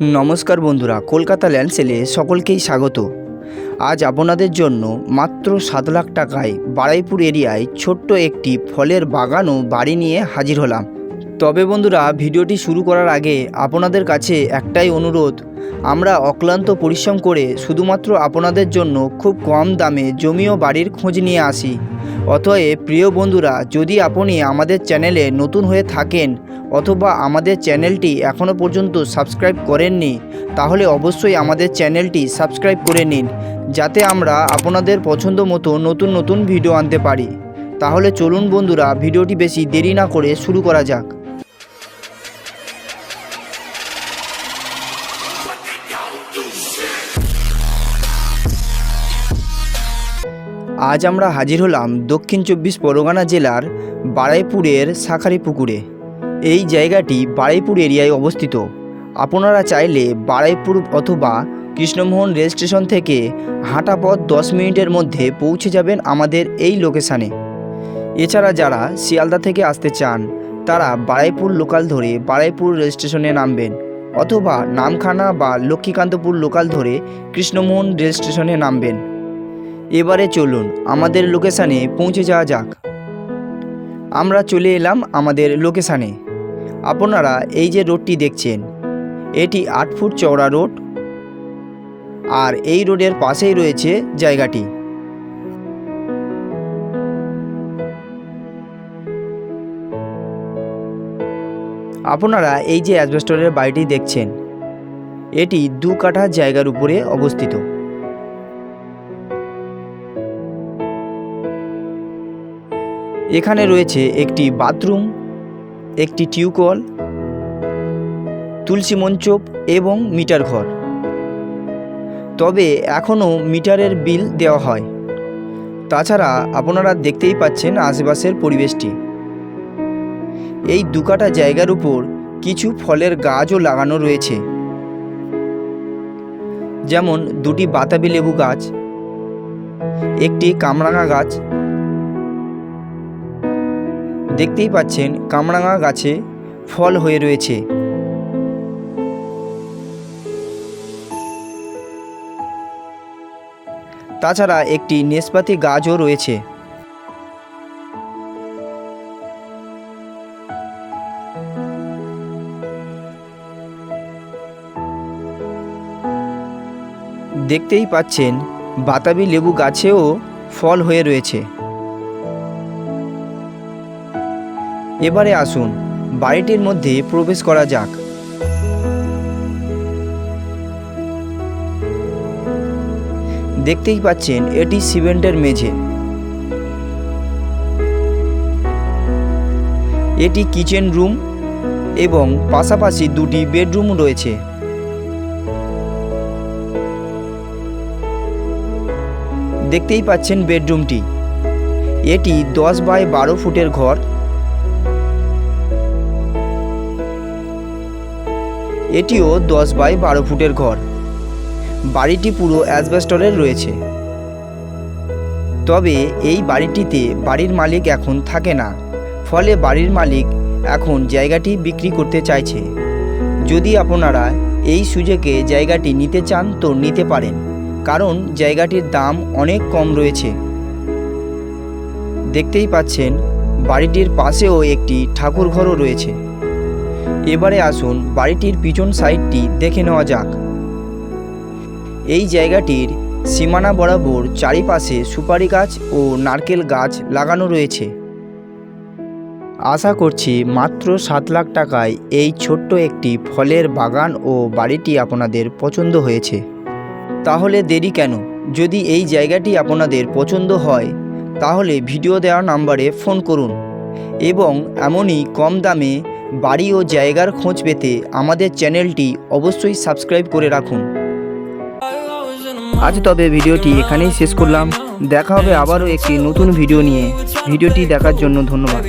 নমস্কার বন্ধুরা, কলকাতা ল্যান্ডসেলে সকলকেই স্বাগত। আজ আপনাদের জন্য মাত্র সাত লাখ টাকায় বারাইপুর এরিয়ায় ছোট্ট একটি ফলের বাগান ও বাড়ি নিয়ে হাজির হলাম। তবে বন্ধুরা, ভিডিওটি শুরু করার আগে আপনাদের কাছে একটাই অনুরোধ, আমরা অক্লান্ত পরিশ্রম করে শুধুমাত্র আপনাদের জন্য খুব কম দামে জমি ও বাড়ির খোঁজ নিয়ে আসি। অতএব, প্রিয় বন্ধুরা, যদি আপনি আমাদের চ্যানেলে নতুন হয়ে থাকেন অথবা আমাদের চ্যানেলটি এখনও পর্যন্ত সাবস্ক্রাইব করেননি, তাহলে অবশ্যই আমাদের চ্যানেলটি সাবস্ক্রাইব করে নিন, যাতে আমরা আপনাদের পছন্দ মতো নতুন নতুন ভিডিও আনতে পারি। তাহলে চলুন বন্ধুরা, ভিডিওটি বেশি দেরি না করে শুরু করা যাক। আজ আমরা হাজির হলাম দক্ষিণ চব্বিশ পরগনা জেলার বারাইপুরের শাখারি পুকুরে এই জায়গাটি বারাইপুর এরিয়ায় অবস্থিত। আপনারা চাইলে বারাইপুর অথবা কৃষ্ণমোহন রেল স্টেশন থেকে হাঁটা পথ দশ মিনিটের মধ্যে পৌঁছে যাবেন আমাদের এই লোকেশানে। এছাড়া যারা শিয়ালদা থেকে আসতে চান, তারা বারাইপুর লোকাল ধরে বারাইপুর রেল স্টেশনে নামবেন অথবা নামখানা বা লক্ষ্মীকান্তপুর লোকাল ধরে কৃষ্ণমোহন রেল স্টেশনে নামবেন। এবারে চলুন আমাদের লোকেশানে পৌঁছে যাওয়া যাক। আমরা চলে এলাম আমাদের লোকেশানে। আপনারা এই যে রোডটি দেখছেন, এটি আট ফুট চওড়া রোড আর এই রোডের পাশেই রয়েছে জায়গাটি। আপনারা এই যে অ্যাসবেস্টরের বাড়িটি দেখছেন, এটি দু কাঠা জায়গার উপরে অবস্থিত। এখানে রয়েছে একটি বাথরুম একটি টিউকল তুলসী মঞ্চপ এবং মিটার ঘর। তবে এখনও মিটারের বিল দেওয়া হয়। তাছাড়া আপনারা দেখতেই পাচ্ছেন আশেপাশের পরিবেশটি। এই দুকাটা জায়গার উপর কিছু ফলের গাছও লাগানো রয়েছে। যেমন দুটি বাতাবি লেবু গাছ, একটি কামরাঙা গাছ দেখতেই পাচ্ছেন কামরাঙা গাছে ফল হয়ে রয়েছে। তাছাড়া একটি নেসপাতি গাছও রয়েছে। দেখতেই পাচ্ছেন বাতাবি লেবু গাছেও ফল হয়ে রয়েছে। এবারে আসুন, বাড়িটির মধ্যে প্রবেশ করা যাক। দেখতেই পাচ্ছেন, এটি সিমেন্টের মেঝে। এটি কিচেন রুম এবং পাশাপাশি দুটি বেডরুম রয়েছে। দেখতেই পাচ্ছেন বেডরুমটি। এটি দশ বাই বারো ফুটের ঘর। এটিও দশ বাই বারো ফুটের ঘর। বাড়িটি পুরো অ্যাসবেস্টরের রয়েছে। তবে এই বাড়িটিতে বাড়ির মালিক এখন থাকে না। ফলে বাড়ির মালিক এখন জায়গাটি বিক্রি করতে চাইছে। যদি আপনারা এই সুযোগে জায়গাটি নিতে চান তো নিতে পারেন, কারণ জায়গাটির দাম অনেক কম রয়েছে। দেখতেই পাচ্ছেন, বাড়িটির পাশেও একটি ঠাকুর ঘরও রয়েছে। এবারে আসুন বাড়িটির পিছন সাইডটি দেখে নেওয়া যাক। এই জায়গাটির সীমানা বরাবর চারিপাশে সুপারি গাছ ও নারকেল গাছ লাগানো রয়েছে। আশা করছি মাত্র সাত লাখ টাকায় এই ছোট্ট একটি ফলের বাগান ও বাড়িটি আপনাদের পছন্দ হয়েছে। তাহলে দেরি কেন? যদি এই জায়গাটি আপনাদের পছন্দ হয়, তাহলে ভিডিও দেওয়া নাম্বারে ফোন করুন। এবং এমনই কম দামে বাড়ি ও জায়গার খোঁজ পেতে আমাদের চ্যানেলটি অবশ্যই সাবস্ক্রাইব করে রাখুন। আজ তবে ভিডিওটি এখানেই শেষ করলাম। দেখা হবে আবারও একটি নতুন ভিডিও নিয়ে। ভিডিওটি দেখার জন্য ধন্যবাদ।